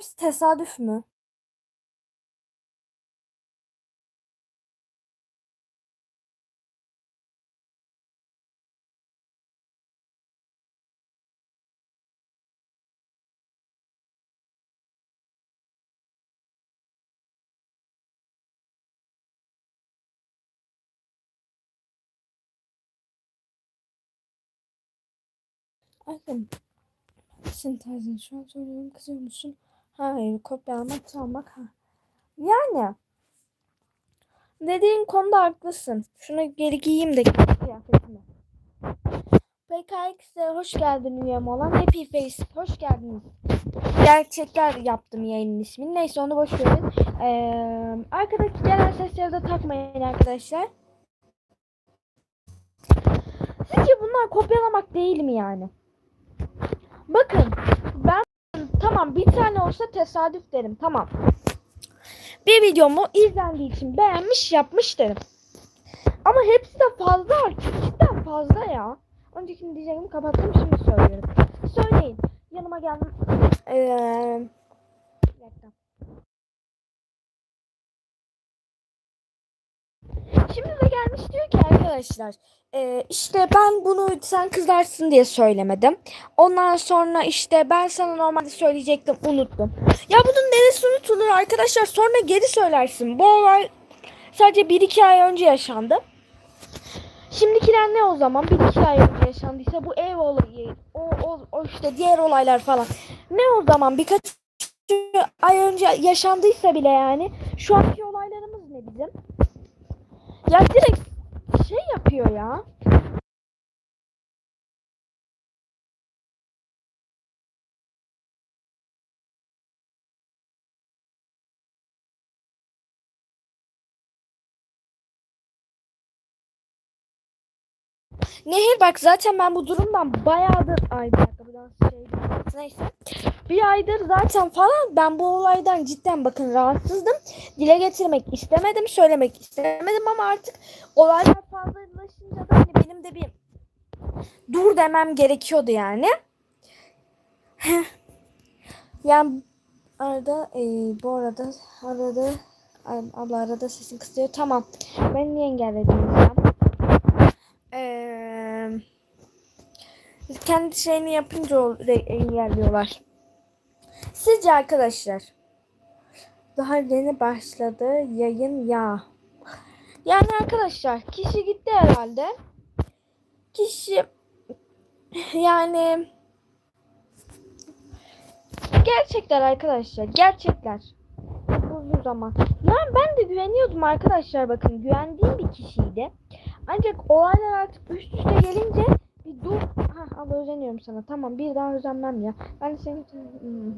hepsi tesadüf mü? Bakın. Senin tarzın şu an soruyorum. Kızıyor musun? Hayır. Kopyalamak, çalmak. Ha. Yani. Dediğin konuda haklısın. Şunu geri giyeyim de kıyafetimi. PKX'e hoş geldin üyem olan Happy Face. Hoş geldiniz. Gerçekler yaptım yayının ismini. Neyse onu boş verin. Ee, arkadaki gelen sesleri de takmayın arkadaşlar. Sizce bunlar kopyalamak değil mi yani? Bakın ben tamam bir tane olsa tesadüf derim tamam. Bir videomu izlendiği için beğenmiş yapmış derim. Ama hepsi de fazla artık cidden fazla ya. Öncekini diyeceğimi kapattım şimdi söylüyorum. Söyleyin yanıma geldim. Ee, gelmiş diyor ki arkadaşlar e, işte ben bunu sen kızarsın diye söylemedim. Ondan sonra işte ben sana normalde söyleyecektim unuttum. Ya bunun neresi unutulur arkadaşlar sonra geri söylersin. Bu olay sadece 1-2 ay önce yaşandı. Şimdikiler ne o zaman? 1-2 ay önce yaşandıysa bu ev olayı, o, o, o işte diğer olaylar falan. Ne o zaman? Birkaç ay önce yaşandıysa bile yani şu anki olaylarımız ne bizim? Ya direkt şey yapıyor ya. Nehir bak zaten ben bu durumdan bayağıdır ay bir dakika buradan şey neyse bir aydır zaten falan ben bu olaydan cidden bakın rahatsızdım. Dile getirmek istemedim söylemek istemedim ama artık olaylar fazlalaşınca da hani benim de bir dur demem gerekiyordu yani. Yani arada e, bu arada arada abla arada sesin kısıyor. Tamam. Ben niye engelledim? Ya kendi şeyini yapınca engelliyorlar. Sizce arkadaşlar daha yeni başladı yayın ya. Yani arkadaşlar kişi gitti herhalde. Kişi yani gerçekler arkadaşlar gerçekler. Uzun zaman. Yani ben de güveniyordum arkadaşlar bakın güvendiğim bir kişiydi. Ancak olaylar artık üst üste gelince bir dur. Ha abla özeniyorum sana. Tamam bir daha özenmem ya. Ben de senin hmm.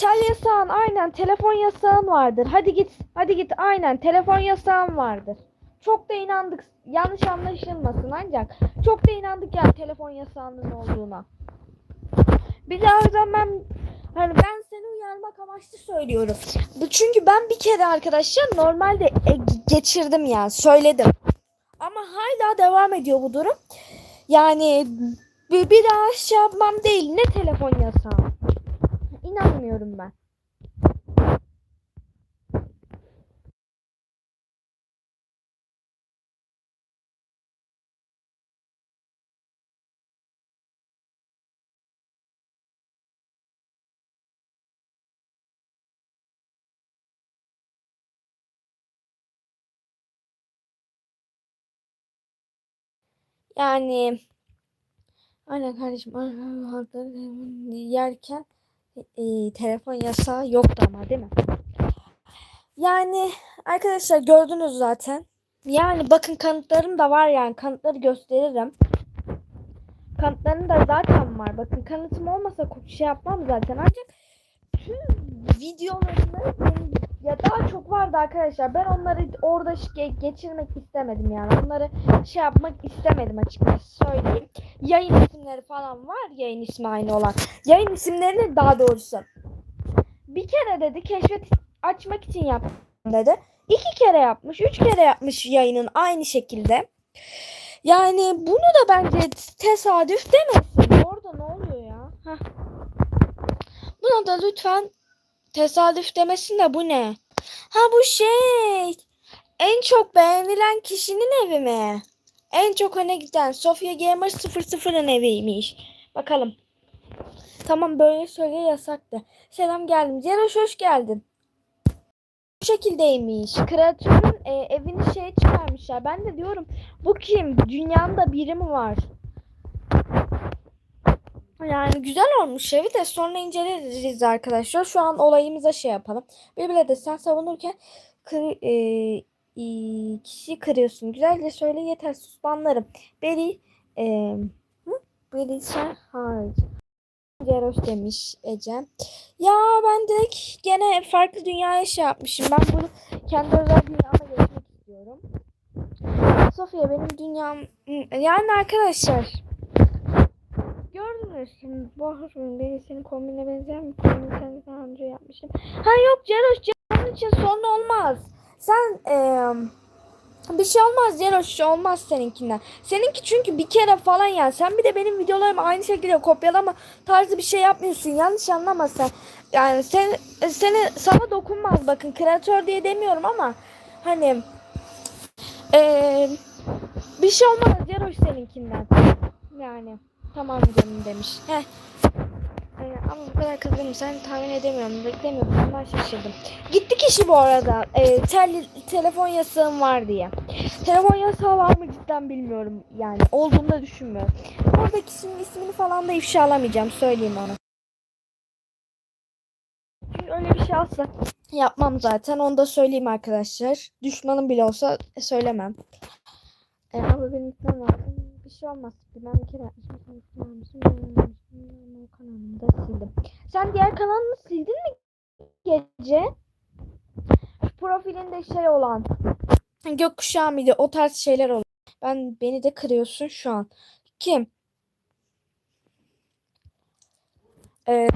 Tel yasağın aynen telefon yasağın vardır. Hadi git hadi git aynen telefon yasağın vardır. Çok da inandık yanlış anlaşılmasın ancak çok da inandık yani telefon yasağının olduğuna. Bir daha özenmem Hani ben seni uyarmak amaçlı söylüyorum. Çünkü ben bir kere arkadaşlar normalde e, geçirdim yani söyledim. Ama hala devam ediyor bu durum. Yani bir, bir daha şey yapmam değil. Ne telefon yasağı. İnanmıyorum ben. Yani aynen kardeşim yerken e, telefon yasağı yoktu ama değil mi? Yani arkadaşlar gördünüz zaten. Yani bakın kanıtlarım da var yani kanıtları gösteririm. Kanıtlarım da zaten var. Bakın kanıtım olmasa şey yapmam zaten. Ancak tüm videolarını benim ya daha çok vardı arkadaşlar. Ben onları orada ge- geçirmek istemedim yani. Onları şey yapmak istemedim açıkçası söyleyeyim. Yayın isimleri falan var. Yayın ismi aynı olan. Yayın isimlerini daha doğrusu. Bir kere dedi keşfet açmak için yaptım dedi. İki kere yapmış. Üç kere yapmış yayının aynı şekilde. Yani bunu da bence tesadüf demesin. Orada ne oluyor ya? Heh. Bu Bana da lütfen tesadüf demesin de bu ne? Ha bu şey. En çok beğenilen kişinin evi mi? En çok öne giden Sofia Gamer 00'ın eviymiş. Bakalım. Tamam böyle söyle yasaktı. Selam geldim. Ceroş hoş geldin. Bu şekildeymiş. Kreatörün e, evini şeye çıkarmışlar. Ben de diyorum bu kim? Dünyanın da biri mi var? Yani güzel olmuş evi de sonra inceleriz arkadaşlar. Şu an olayımıza şey yapalım. Birbirine de sen savunurken kır, e, e, kişi kırıyorsun. Güzelce söyle yeter sus banlarım. Beri e? Beri sen. Ceroş demiş Ece. Ya ben direkt gene farklı dünyaya şey yapmışım. Ben bunu kendi özel dünyama geçmek istiyorum. Sofya benim dünyam yani arkadaşlar şimdi bu hoşum beni senin kombine benzer mi? Kombini sen daha önce yapmışım. Ha yok Ceroş Ceroş'un için sorun olmaz. Sen eee bir şey olmaz Ceroş olmaz seninkinden. Seninki çünkü bir kere falan yani. Sen bir de benim videolarımı aynı şekilde kopyalama tarzı bir şey yapmıyorsun. Yanlış anlama sen. Yani sen, seni sana dokunmaz bakın. Kreatör diye demiyorum ama hani eee bir şey olmaz Ceroş seninkinden. Yani tamam canım demiş. Heh. Ee, ama bu kadar kızgınım sen tahmin edemiyorum. Beklemiyordum. Ondan şaşırdım. Gitti kişi bu arada. Ee, tel, telefon yasağım var diye. Telefon yasağı var mı cidden bilmiyorum. Yani olduğunu da düşünmüyorum. Orada kişinin ismini falan da ifşa alamayacağım. Söyleyeyim ona. Çünkü öyle bir şey asla yapmam zaten. Onu da söyleyeyim arkadaşlar. Düşmanım bile olsa söylemem. Ee, ama benim gitmem lazım. Bir şey olmaz. Ben bir kere yapmışım. Kanalımda sildim. Sen diğer kanalını sildin mi gece? Profilinde şey olan gökkuşağı mıydı? O tarz şeyler olan. Ben beni de kırıyorsun şu an. Kim? Ee,